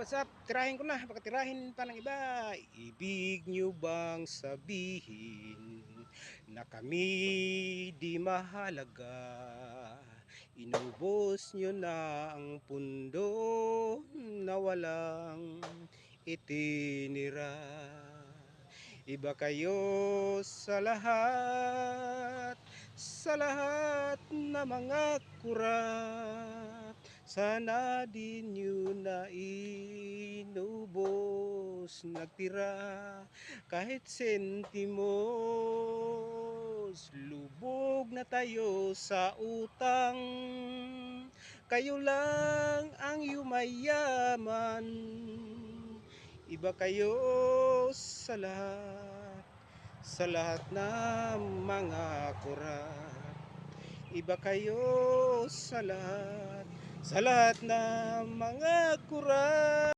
what's up? Tirahin ko na, baka tirahin pa ng iba. Ibig nyo bang sabihin na kami di mahalaga? Inubos nyo na ang pundo na walang itinira. Iba kayo sa lahat, sa lahat na mga kurap. Sana di nyo na inubos nagtira kahit sentimos. Lubog na tayo sa utang, kayo lang ang yumayaman. Iba kayo sa lahat, sa lahat ng mga kurap. Iba kayo sa lahat, sa lahat ng mga kurap.